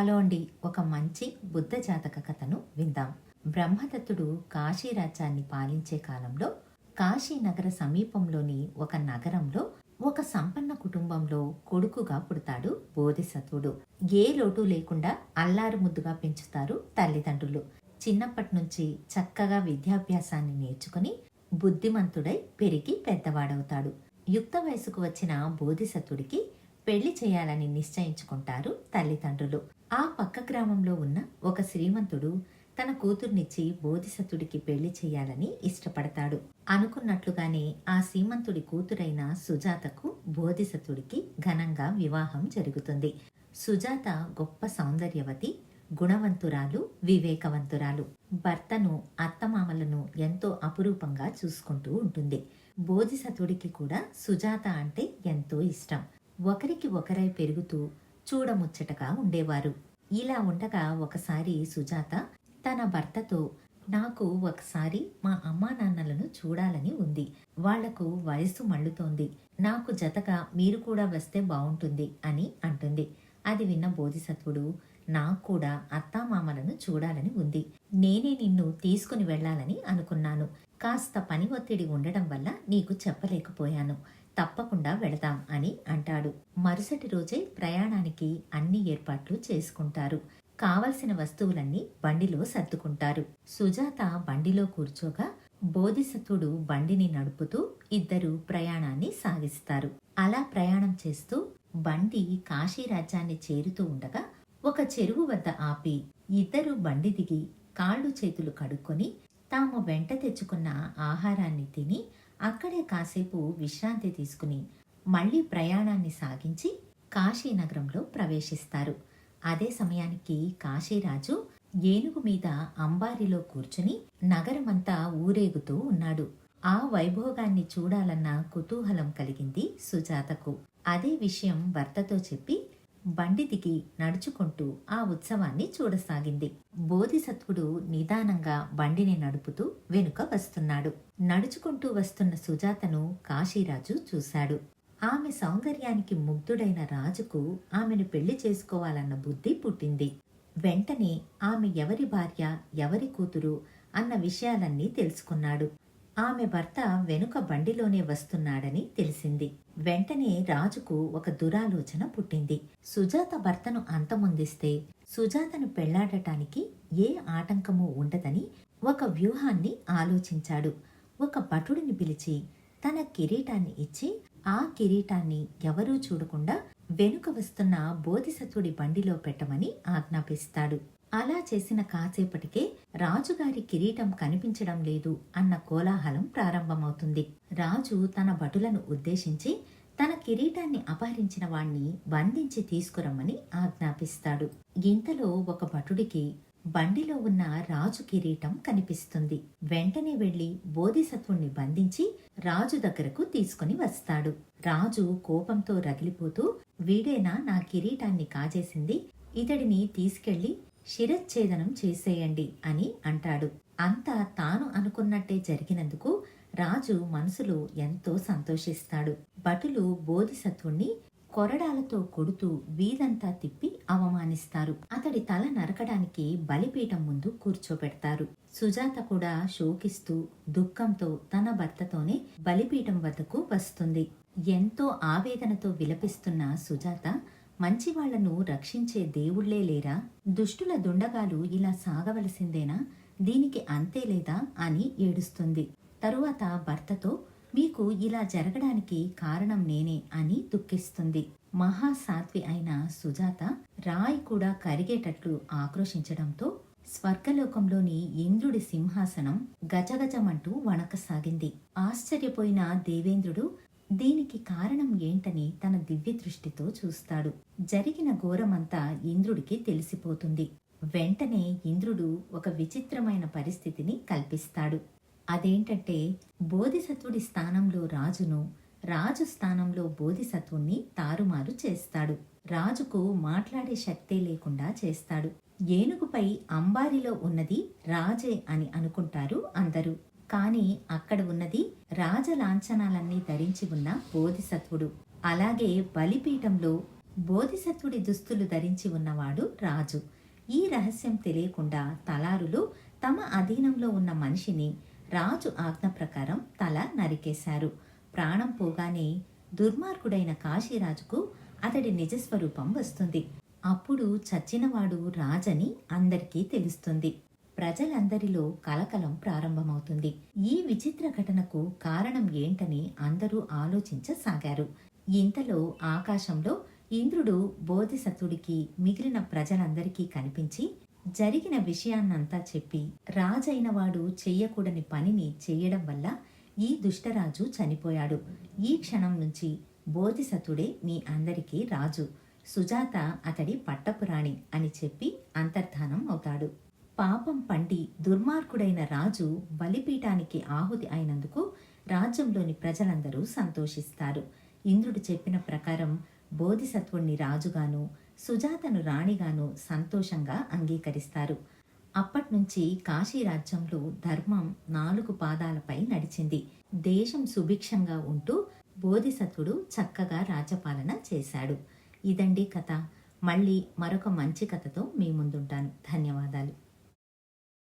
Hello అండి. ఒక మంచి బుద్ధ జాతక కథను విందాం. బ్రహ్మదత్తుడు కాశీ రాజ్యాన్ని పాలించే కాలంలో కాశీ నగర సమీపంలోని ఒక నగరంలో ఒక సంపన్న కుటుంబంలో కొడుకుగా పుడతాడు బోధిసత్వుడు. ఏ లోటు లేకుండా అల్లారు ముద్దుగా పెంచుతారు తల్లిదండ్రులు. చిన్నప్పటి నుంచి చక్కగా విద్యాభ్యాసాన్ని నేర్చుకుని బుద్ధిమంతుడై పెరిగి పెద్దవాడవుతాడు. యుక్త వయసుకు వచ్చిన బోధిసత్వుడికి పెళ్ళి చేయాలని నిశ్చయించుకుంటారు తల్లిదండ్రులు. ఆ పక్క గ్రామంలో ఉన్న ఒక శ్రీమంతుడు తన కూతుర్నిచ్చి బోధిసత్తుడికి పెళ్ళి చేయాలని ఇష్టపడతాడు. అనుకున్నట్లుగానే ఆ శ్రీమంతుడి కూతురైన సుజాతకు బోధిసత్తుడికి ఘనంగా వివాహం జరుగుతుంది. సుజాత గొప్ప సౌందర్యవతి గుణవంతురాలు వివేకవంతురాలు. భర్తను అత్తమామలను ఎంతో అపురూపంగా చూసుకుంటూ ఉంటుంది. బోధిసతుడికి కూడా సుజాత అంటే ఎంతో ఇష్టం. ఒకరికి ఒకరై పెరుగుతూ చూడముచ్చటగా ఉండేవారు. ఇలా ఉండగా ఒకసారి సుజాత తన భర్తతో నాకు ఒకసారి మా అమ్మా నాన్నలను చూడాలని ఉంది. వాళ్ళకు వయసు మళ్ళుతోంది. నాకు జతగా మీరు కూడా వస్తే బాగుంటుంది అని అంటుంది. అది విన్న బోధిసత్వుడు నాకు కూడా అత్తామామలను చూడాలని ఉంది. నేనే నిన్ను తీసుకుని వెళ్ళాలని అనుకున్నాను. కాస్త పని ఒత్తిడి ఉండడం వల్ల నీకు చెప్పలేకపోయాను. తప్పకుండా వెళదాం అని అంటాడు. మరుసటి రోజే ప్రయాణానికి అన్ని ఏర్పాట్లు చేసుకుంటారు. కావలసిన వస్తువులన్నీ బండిలో సర్దుకుంటారు. సుజాత బండిలో కూర్చోగా బోధిసత్వుడు బండిని నడుపుతూ ఇద్దరు ప్రయాణాన్ని సాగిస్తారు. అలా ప్రయాణం చేస్తూ బండి కాశీ రాజ్యాన్ని చేరుతూ ఉండగా ఒక చెరువు వద్ద ఆపి ఇద్దరు బండి దిగి కాళ్ళు చేతులు కడుక్కొని తాము వెంట తెచ్చుకున్న ఆహారాన్ని తిని అక్కడే కాసేపు విశ్రాంతి తీసుకుని మళ్ళీ ప్రయాణాన్ని సాగించి కాశీనగరంలో ప్రవేశిస్తారు. అదే సమయానికి కాశీరాజు ఏనుగు మీద అంబారిలో కూర్చుని నగరమంతా ఊరేగుతూ ఉన్నాడు. ఆ వైభోగాన్ని చూడాలన్న కుతూహలం కలిగింది సుజాతకు. అదే విషయం భర్తతో చెప్పి బండి దిగి నడుచుకుంటూ ఆ ఉత్సవాన్ని చూడసాగింది. బోధిసత్వుడు నిదానంగా బండిని నడుపుతూ వెనుక వస్తున్నాడు. నడుచుకుంటూ వస్తున్న సుజాతను కాశీరాజు చూశాడు. ఆమె సౌందర్యానికి ముగ్ధుడైన రాజుకు ఆమెను పెళ్ళి చేసుకోవాలన్న బుద్ధి పుట్టింది. వెంటనే ఆమె ఎవరి భార్య ఎవరి కూతురు అన్న విషయాలన్నీ తెలుసుకున్నాడు. ఆమె భర్త వెనుక బండిలోనే వస్తున్నాడని తెలిసింది. వెంటనే రాజుకు ఒక దురాలోచన పుట్టింది. సుజాత భర్తను అంతమొందిస్తే సుజాతను పెళ్ళాడటానికి ఏ ఆటంకము ఉండదని ఒక వ్యూహాన్ని ఆలోచించాడు. ఒక భటుడిని పిలిచి తన కిరీటాన్ని ఇచ్చి ఆ కిరీటాన్ని ఎవరూ చూడకుండా వెనుక వస్తున్న బోధిసత్వుడి బండిలో పెట్టమని ఆజ్ఞాపిస్తాడు. అలా చేసిన కాసేపటికే రాజుగారి కిరీటం కనిపించడం లేదు అన్న కోలాహలం ప్రారంభమవుతుంది. రాజు తన భటులను ఉద్దేశించి తన కిరీటాన్ని అపహరించిన వాణ్ణి బంధించి తీసుకురమ్మని ఆజ్ఞాపిస్తాడు. ఇంతలో ఒక భటుడికి బండిలో ఉన్న రాజు కిరీటం కనిపిస్తుంది. వెంటనే వెళ్ళి బోధిసత్వుణ్ణి బంధించి రాజు దగ్గరకు తీసుకుని వస్తాడు. రాజు కోపంతో రగిలిపోతూ వీడేనా నా కిరీటాన్ని కాజేసింది? ఇతడిని తీసుకెళ్ళి శిరచ్ఛేదనం చేసేయండి అని అంటాడు. అంతా తాను అనుకున్నట్టే జరిగినందుకు రాజు మనసులో ఎంతో సంతోషిస్తాడు. భటులు బోధిసత్వుణ్ణి కొరడాలతో కొడుతూ వీధంతా తిప్పి అవమానిస్తారు. అతడి తల నరకడానికి బలిపీఠం ముందు కూర్చోబెడతారు సుజాత కూడా శోకిస్తూ దుఃఖంతో తన భర్తతోనే బలిపీఠం వద్దకు వస్తుంది. ఎంతో ఆవేదనతో విలపిస్తున్న సుజాత మంచివాళ్ళను రక్షించే దేవుళ్ళే లేరా? దుష్టుల దుండగాలు ఇలా సాగవలసిందేనా? దీనికి అంతే లేదా అని ఏడుస్తుంది. తరువాత భర్తతో మీకు ఇలా జరగడానికి కారణం నేనే అని దుఃఖిస్తుంది. మహాసాత్వి అయిన సుజాత రాయ్ కూడా కరిగేటట్లు ఆక్రోశించడంతో స్వర్గలోకంలోని ఇంద్రుడి సింహాసనం గజగజమంటూ వణకసాగింది. ఆశ్చర్యపోయిన దేవేంద్రుడు దీనికి కారణం ఏంటని తన దివ్య దృష్టితో చూస్తాడు. జరిగిన ఘోరమంతా ఇంద్రుడికి తెలిసిపోతుంది. వెంటనే ఇంద్రుడు ఒక విచిత్రమైన పరిస్థితిని కల్పిస్తాడు. అదేంటంటే బోధిసత్వుడి స్థానంలో రాజును రాజు స్థానంలో బోధిసత్వుణ్ణి తారుమారు చేస్తాడు. రాజుకు మాట్లాడే శక్తే లేకుండా చేస్తాడు. ఏనుగుపై అంబారిలో ఉన్నది రాజే అని అనుకుంటారు అందరూ. కానీ అక్కడ ఉన్నది రాజ లాంఛనాలన్నీ ధరించి ఉన్న బోధిసత్వుడు. అలాగే బలిపీఠంలో బోధిసత్వుడి దుస్తులు ధరించి ఉన్నవాడు రాజు. ఈ రహస్యం తెలియకుండా తలారులు తమ అధీనంలో ఉన్న మనిషిని రాజు ఆజ్ఞ ప్రకారం తల నరికేశారు. ప్రాణం పోగానే దుర్మార్గుడైన కాశీరాజుకు అతడి నిజస్వరూపం వస్తుంది. అప్పుడు చచ్చినవాడు రాజని అందరికీ తెలుస్తుంది. ప్రజలందరిలో కలకలం ప్రారంభమవుతుంది. ఈ విచిత్ర ఘటనకు కారణం ఏంటని అందరూ ఆలోచించసాగారు. ఇంతలో ఆకాశంలో ఇంద్రుడు బోధిసత్వుడికి మిగిలిన ప్రజలందరికీ కనిపించి జరిగిన విషయాన్నంతా చెప్పి రాజైన వాడు చెయ్యకూడని పనిని చేయడం వల్ల ఈ దుష్టరాజు చనిపోయాడు. ఈ క్షణం నుంచి బోధిసత్వుడే మీ అందరికీ రాజు. సుజాత అతడి పట్టపురాణి అని చెప్పి అంతర్ధానం అవుతాడు. పాపం పండి దుర్మార్గుడైన రాజు బలిపీఠానికి ఆహుతి అయినందుకు రాజ్యంలోని ప్రజలందరూ సంతోషిస్తారు. ఇంద్రుడు చెప్పిన ప్రకారం బోధిసత్వుణ్ణి రాజుగాను సుజాతను రాణిగాను సంతోషంగా అంగీకరిస్తారు. అప్పట్నుంచి కాశీ రాజ్యంలో ధర్మం నాలుగు పాదాలపై నడిచింది. దేశం సుభిక్షంగా ఉంటూ బోధిసత్వుడు చక్కగా రాజ్యపాలన చేశాడు. ఇదండి కథ. మళ్ళీ మరొక మంచి కథతో మీ ముందుంటాను. ధన్యవాదాలు.